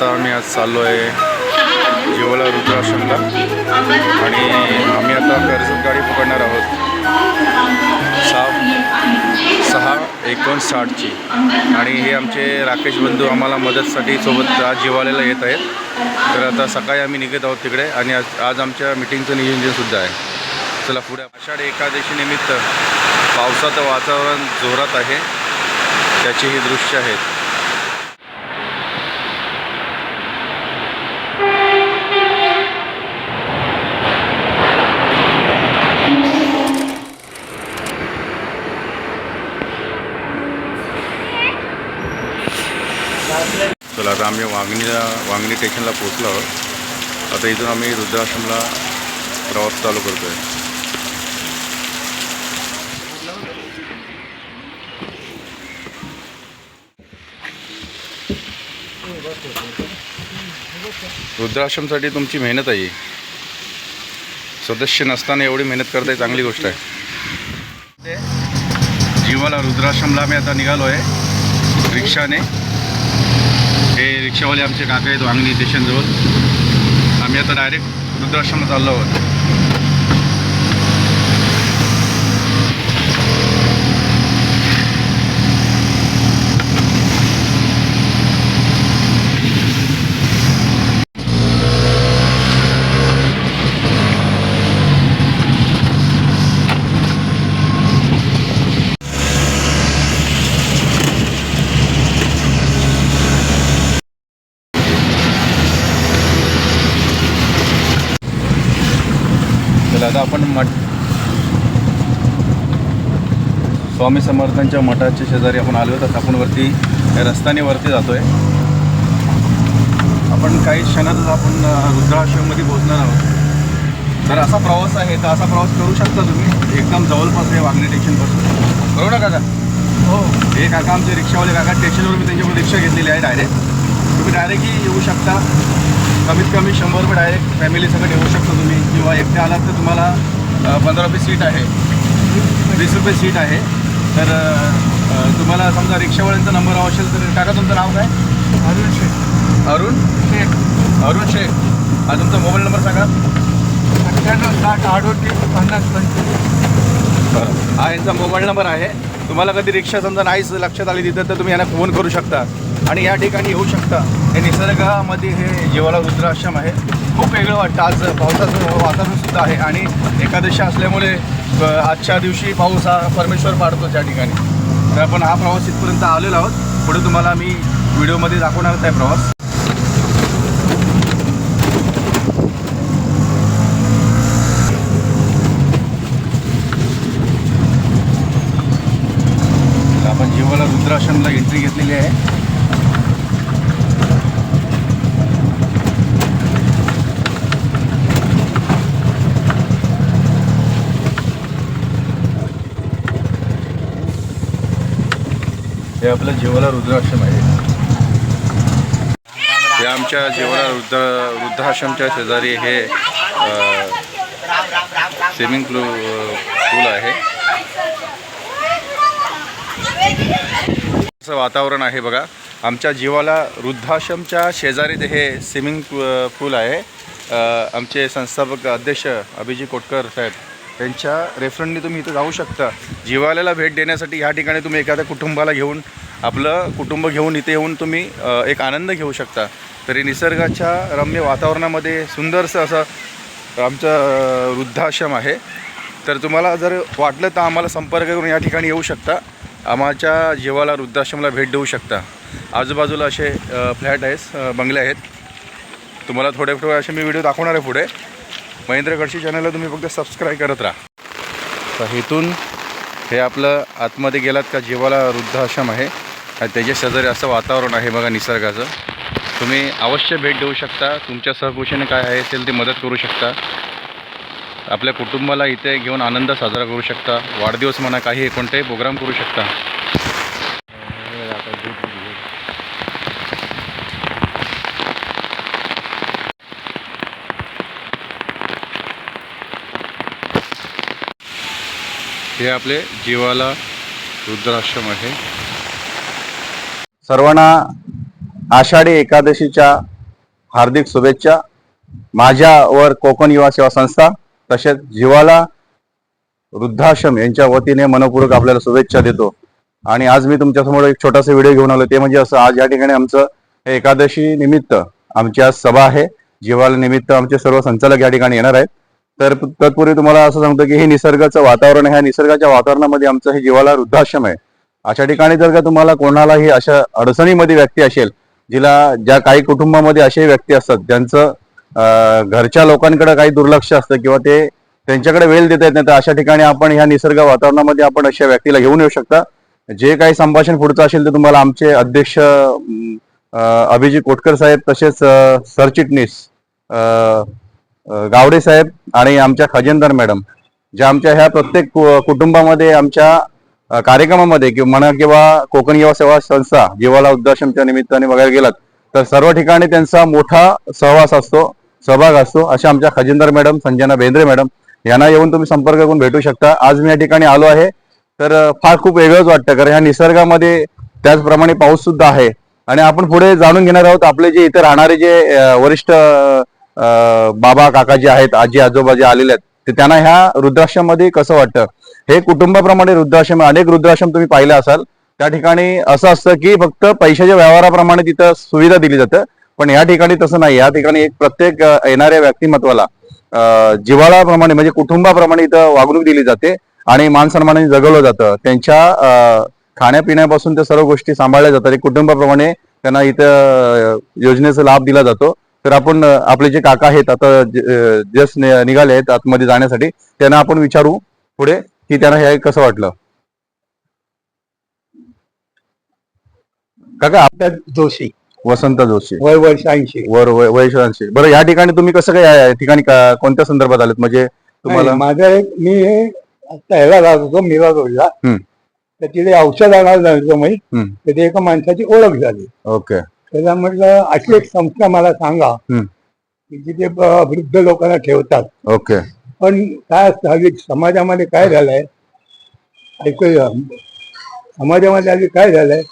आता आम्ही आज चाललो आहे जिवला रुद्राश्रमला. आणि आम्ही आता कर्जत गाडी पकडणार आहोत. सहा सहा एकोणसाठची. आणि हे आमचे राकेश बंधू आम्हाला मदतसाठी सोबत आज जिवाल्याला येत आहेत. तर आता सकाळी आम्ही निघत आहोत तिकडे आणि आज आज आमच्या मिटिंगचं नियोजनसुद्धा आहे. चला पुढे आषाढ एकादशी निमित्त पावसाचं वातावरण जोरात आहे. त्याची ही दृश्य आहेत. चला आता आम्ही वांगणीला वांगणी स्टेशनला पोचलो आहोत. आता इथून आम्ही रुद्राश्रमला प्रवास चालू करतो आहे वृद्धाश्रमसाठी तुमची मेहनत आहे. सदस्य नसताना एवढी मेहनत करताय चांगली गोष्ट आहे. जीवाला रुद्राश्रमला आम्ही आता निघालो आहे रिक्षाने. हे रिक्षावाले आमचे काका आहेत वांगणी स्टेशनजवळ आम्ही आता डायरेक्ट रुद्राश्रमला चाललो आहोत. चला आता आपण मठ स्वामी समर्थांच्या मठाच्या शेजारी आपण आलो तर आपण वरती रस्त्याने वरती जातोय. आपण काही क्षणातच आपण रुद्राश्रममध्ये पोहोचणार आहोत. तर असा प्रवास आहे तर असा प्रवास करू शकता तुम्ही. एकदम जवळपास आहे वागणे स्टेशनपासून बरोबर ना काका हो. हे काका आमचे रिक्षावाले काका स्टेशनवर मी त्यांच्याकडून रिक्षा घेतलेली आहे डायरेक्ट तुम्ही डायरेक्टही येऊ शकता. कमीत कमी शंभर रुपये डायरेक्ट फॅमिलीसकट येऊ शकता तुम्ही. किंवा एकटे आलात तर तुम्हाला पंधरा रुपये सीट आहे. वीस रुपये सीट आहे. तर तुम्हाला समजा रिक्षावाल्यांचा नंबर हवा असेल तर काका तुमचं नाव काय? अरुण शेख अरुण? शेख अरुण शेख हा तुमचा मोबाईल नंबर सांगा. अठ्ठ्याण्णव साठ अडोतीस पन्नास पंचवीस. हा यांचा मोबाईल नंबर आहे. तुम्हाला कधी रिक्षा समजा नाहीच लक्षात आली तिथं तर तुम्ही यांना फोन करू शकता. आणि या ठिकाणी येऊ शकता. हे निसर्गामध्ये हे जीवाला रुद्राश्रम आहे. खूप वेगळं वाटतं. आज पावसाचं वातावरणसुद्धा आहे आणि एकादशी असल्यामुळे आजच्या दिवशी पाऊस हा परमेश्वर पाडतो त्या ठिकाणी. तर आपण हा प्रवास इथपर्यंत आलेलो आहोत. पुढे तुम्हाला मी व्हिडिओमध्ये दाखवणार आहे प्रवास. आपण जीवाला रुद्राश्रमला एंट्री घेतलेली आहे. हे आपल्या जीवाला रुद्राश्रम आहे. हे आमच्या जीवाला वृद्ध वृद्धाश्रमच्या शेजारी हे स्विमिंग पूल पूल आहे. असं वातावरण आहे बघा. आमच्या जीवाला वृद्धाश्रमच्या शेजारी ते हे स्विमिंग पूल आहे. आमचे संस्थापक अध्यक्ष अभिजी कोटकर साहेब. त्यांच्या रेफरंटनी तुम्ही इथं जाऊ शकता. जिवाल्याला भेट देण्यासाठी ह्या ठिकाणी तुम्ही एखाद्या कुटुंबाला घेऊन आपलं कुटुंब घेऊन इथे येऊन तुम्ही एक आनंद घेऊ शकता. तरी निसर्गाच्या रम्य वातावरणामध्ये सुंदरसं असं आमचं वृद्धाश्रम आहे. तर तुम्हाला जर वाटलं तर आम्हाला संपर्क करून या ठिकाणी येऊ शकता. आम्हाच्या जीवाला वृद्धाश्रमला भेट देऊ शकता. आजूबाजूला असे फ्लॅट आहेत बंगले आहेत. तुम्हाला थोडे थोडे असे मी व्हिडिओ दाखवणार आहे पुढे. महेंद्र गडशी चॅनलला तुम्ही फक्त सबस्क्राईब करत राहा. तर इथून हे आपलं आतमध्ये गेलात का जीवाला वृद्धाश्रम आहे आणि त्याच्या शेजारी असं वातावरण आहे बघा निसर्गाचं. तुम्ही अवश्य भेट देऊ शकता. तुमच्या सहकुशीने काय आहे असेल ते मदत करू शकता. आपल्या कुटुंबाला इथे घेऊन आनंद साजरा करू शकता. वाढदिवस म्हणा काही कोणताही प्रोग्राम करू शकता. हे आपले जीवाला रुद्राश्रम आहे सर्वांना आषाढी एकादशीच्या हार्दिक शुभेच्छा. माझ्यावर कोकण युवा सेवा संस्था तसेच जीवाला वृद्धाश्रम यांच्या वतीने मनपूर्वक आपल्याला शुभेच्छा देतो. आणि आज मी तुमच्यासमोर एक छोटासा व्हिडिओ घेऊन आलो. ते म्हणजे असं आज या ठिकाणी आमचं हे एकादशी निमित्त आमची आज सभा आहे. जीवाला निमित्त आमचे सर्व संचालक या ठिकाणी येणार आहेत. तर तत्पूर्वी तुम्हाला असं सांगतो की हे निसर्गाचं वातावरण ह्या निसर्गाच्या वातावरणामध्ये आमचं हे जीवाला वृद्धाश्रम आहे. अशा ठिकाणी जर का तुम्हाला कोणालाही अशा अडचणीमध्ये व्यक्ती असेल जिला ज्या काही कुटुंबामध्ये असे व्यक्ती असतात ज्यांचं घरच्या लोकांकडे काही दुर्लक्ष असतं किंवा ते त्यांच्याकडे वेळ देता येत नाही तर अशा ठिकाणी आपण ह्या निसर्ग वातावरणामध्ये आपण अशा व्यक्तीला घेऊन येऊ शकता. जे काही संभाषण पुढचं असेल ते तुम्हाला आमचे अध्यक्ष अभिजित कोटकर साहेब तसेच सरचिटणीस गावडे साहेब आणि आमच्या खजेंदर मॅडम ज्या आमच्या ह्या प्रत्येक कुटुंबामध्ये आमच्या कार्यक्रमामध्ये किंवा म्हणा किंवा कोकण युवा सेवा संस्था जीवाला वृद्धाश्रमच्या निमित्ताने वगैरे गेलात तर सर्व ठिकाणी त्यांचा मोठा सहवास असतो सहभाग असतो अशा आमच्या खजिनदार मॅडम संजना बेंद्रे मॅडम यांना येऊन तुम्ही संपर्क करून भेटू शकता. आज मी या ठिकाणी आलो आहे तर फार खूप वेगळंच वाटतं कारण ह्या निसर्गामध्ये त्याचप्रमाणे पाऊस सुद्धा आहे. आणि आपण पुढे जाणून घेणार आहोत आपले जे इथे राहणारे जे वरिष्ठ बाबा काका जे आहेत आजी आजोबा जे आलेले आहेत ते त्यांना ह्या वृद्धाश्रममध्ये कसं वाटतं? हे कुटुंबाप्रमाणे वृद्धाश्रम अनेक वृद्धाश्रम तुम्ही पाहिले असाल. त्या ठिकाणी असं असतं की फक्त पैशाच्या व्यवहाराप्रमाणे तिथं सुविधा दिली जातं. पण या ठिकाणी तसं नाही. या ठिकाणी एक प्रत्येक येणाऱ्या व्यक्तिमत्वाला जिवाळाप्रमाणे जिव्हाळाप्रमाणे म्हणजे कुटुंबाप्रमाणे इथं वागणूक दिली जाते आणि मानसन्मानाने जगवलं जातं. त्यांच्या खाण्यापिण्यापासून त्या सर्व गोष्टी सांभाळल्या जातात. कुटुंबाप्रमाणे त्यांना इथं योजनेचा लाभ दिला जातो. तर आपण आपले जे काका आहेत आता जस्ट निघाले आहेत आतमध्ये जाण्यासाठी त्यांना आपण विचारू पुढे की त्यांना हे कसं वाटलं. काका आप- त्या जोशी. वसंत जोशी. वय वर्ष ऐंशी. वर वैश्वांशी बरं या ठिकाणी तुम्ही कसं काय या ठिकाणी का- कोणत्या संदर्भात आलेत? म्हणजे तुम्हाला नाही, माझा एक मी आता ह्याला राहत होतो मीरा रोडला हम्म. तर तिथे औषध आणायला जायचो मी हम्म. तर ते एका माणसाची ओळख झाली. ओके. त्याला म्हटलं अशी एक संस्था मला सांगा. की जिथे वृद्ध लोकांना ठेवतात. ओके. पण काय असतं हल्ली समाजामध्ये काय झालंय ऐकूया. समाजामध्ये हल्ली काय झालंय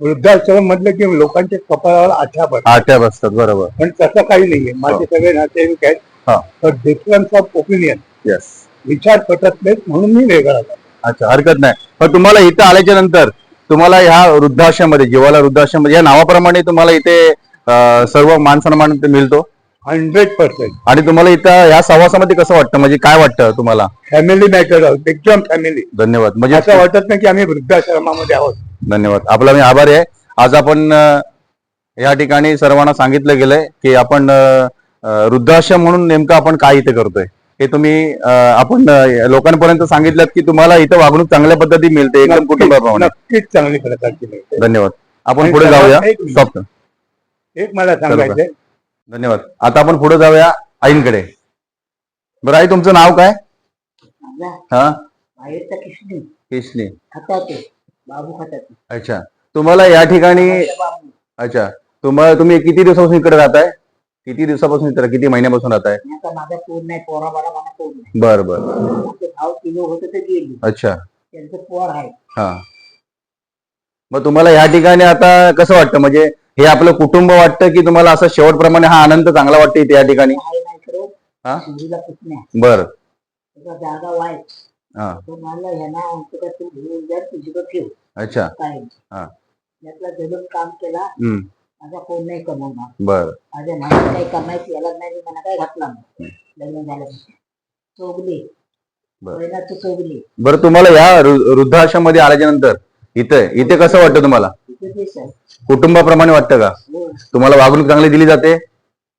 वृद्धाश्रम म्हटलं की लोकांच्या कपाळावर आठ्या पडतात आट्या बसतात बरोबर. पण तसं काही नाहीये. माझे सगळे नातेवाईक हा. आहेत तर डिफरन्स ऑफ ओपिनियन येस विचार पटत नाहीत म्हणून मी वेगळा. अच्छा हरकत नाही. पण तुम्हाला इथं आल्याच्यानंतर तुम्हाला ह्या वृद्धाश्रममध्ये जीवाला वृद्धाश्रम या नावाप्रमाणे तुम्हाला इथे अं, सर्व मान सन्मान मिळतो? Hundred percent. आणि तुम्हाला इथं ह्या सहवासामध्ये कसं वाटतं? म्हणजे काय वाटतं तुम्हाला? फॅमिली मॅटर एकदम फॅमिली धन्यवाद. म्हणजे असं वाटत नाही की आम्ही वृद्धाश्रमामध्ये आहोत. धन्यवाद. आपला मी आभारी आहे. आज आपण अ, या ठिकाणी सर्वांना सांगितलं गेलंय की आपण अ, अ, वृद्धाश्रम म्हणून नेमकं आपण काय इथे करतोय? हे तुम्ही आपण लोकांपर्यंत सांगितलं की तुम्हाला इथं वागणूक चांगल्या पद्धती मिळते एकदम कुटुंबाप्रमाणे. नक्कीच चांगली प्रकारची मिळते. धन्यवाद. आपण पुढे जाऊया. Stop. एक मला सांगायचंय धन्यवाद. आता आपण पुढे जाऊया आईंकडे. बरं आई तुमचं नाव काय? हा? किशनी बाबू अच्छा. तुम्हाला या ठिकाणी अच्छा. तुम्हाला तुम्ही किती दिवसापासून इकडे राहताय? किती दिवसापासून इकडे किती महिन्यापासून राहताय? आणि आता माझा नाही पोरा बाळा मला पोर नाही. बर बर. आमचे भाव किलो होते ते गेले अच्छा. त्यांचं पोर आहे. हा. मग तुम्हाला या ठिकाणी आता कसं वाटतं? म्हणजे हे आपलं कुटुंब वाटतं की तुम्हाला असं शेवटप्रमाणे हा आनंद चांगला वाटतं इथे या ठिकाणी? आहे नाही करत हा? मुलीला पुतण्या बर. त्याचा जागा वाय. हा. तो मला ह्यांना आमचं का तू घेऊन जा तुझी का ठेव. अच्छा. काय? हा. यातला जलून काम केला. हम्म. माझा कोण नाही कमवणार बर. माझ्या मला काही कमायची याला नाही मला काय घातला नाही. लग्न झालं चोगली. बरं. पहिला तू चोगली. बरं तुम्हाला या वृ- वृद्धाश्रममध्ये आल्याच्यानंतर इथे इथे कसं वाटतं तुम्हाला? तिथे कुटुंबाप्रमाणे वाटतं का? हो. तुम्हाला वागणूक चांगली दिली जाते?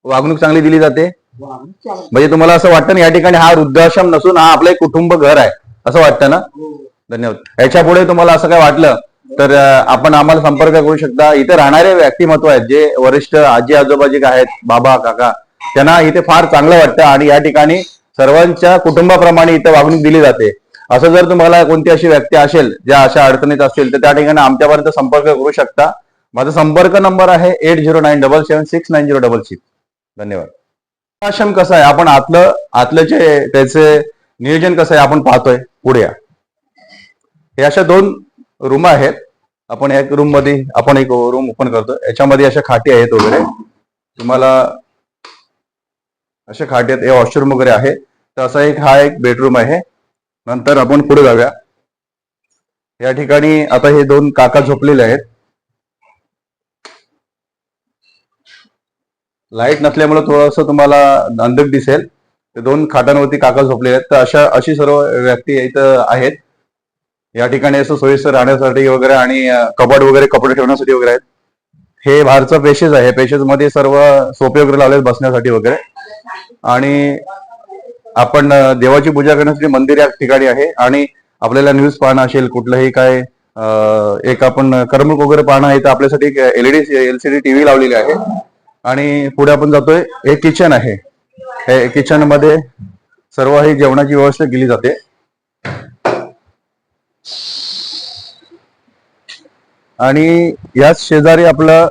वागणूक चांगली दिली जाते. म्हणजे तुम्हाला असं वाटतं ना या ठिकाणी हा वृद्धाश्रम नसून हा आपलं एक कुटुंब घर आहे असं वाटतं ना? हो. धन्यवाद. याच्यापुढे तुम्हाला असं काय वाटलं? तर आपण आम्हाला संपर्क करू शकता. इथे राहणारे व्यक्तिमत्व आहेत. जे वरिष्ठ आजी आजोबा जे आहेत बाबा काका त्यांना इथे फार चांगलं वाटतं आणि या ठिकाणी सर्वांच्या कुटुंबाप्रमाणे इथे वागणूक दिली जाते. असं जर तुम्हाला कोणती अशी व्यक्ती असेल ज्या अशा अडचणीत असतील तर त्या ठिकाणी आमच्यापर्यंत संपर्क करू शकता. माझा संपर्क नंबर आहे eight zero nine double seven six nine zero double six. धन्यवाद. आश्रम कसं आहे? आपण आतलं आतलं जे त्याचे नियोजन कसं आहे आपण पाहतोय. पुढे या. हे अशा दोन रूम आहेत. आपण एक रूममध्ये आपण एक रूम ओपन करतो. याच्यामध्ये अशा खाटी आहेत वगैरे. तुम्हाला अशा खाटी आहेत. हे वॉशरूम वगैरे आहे. तर असा एक हा एक बेडरूम आहे. नंतर आपण पुढे जाऊया. या ठिकाणी आता हे दोन काका झोपलेले आहेत. लाइट नसल्यामुळे थोडस तुम्हाला अंधक दिसेल. ते दोन खाटांवरती काका झोपलेले आहेत. तर अशा अशी सर्व व्यक्ती इथं आहेत. या ठिकाणी असं सोयीस्कर राहण्यासाठी वगैरे आणि कबड वगैरे कपडे ठेवण्यासाठी वगैरे आहेत. हे बाहेरचं पेशेज आहे. पेशेजमध्ये सर्व सोपे वगैरे लावले बसण्यासाठी वगैरे. आणि आपण देवाची पूजा करण्यासाठी मंदिर या ठिकाणी आहे. आणि आपल्याला न्यूज पाहणं असेल कुठलंही काय एक आपण करमणूक वगैरे पाहणं आहे तर आपल्यासाठी एक एलईडी एलसीडी टीव्ही लावलेली आहे. आणि पुढे आपण जातोय हे किचन आहे. हे किचनमध्ये सर्व ही जेवणाची व्यवस्था केली जाते. आणि याच शेजारी आपलं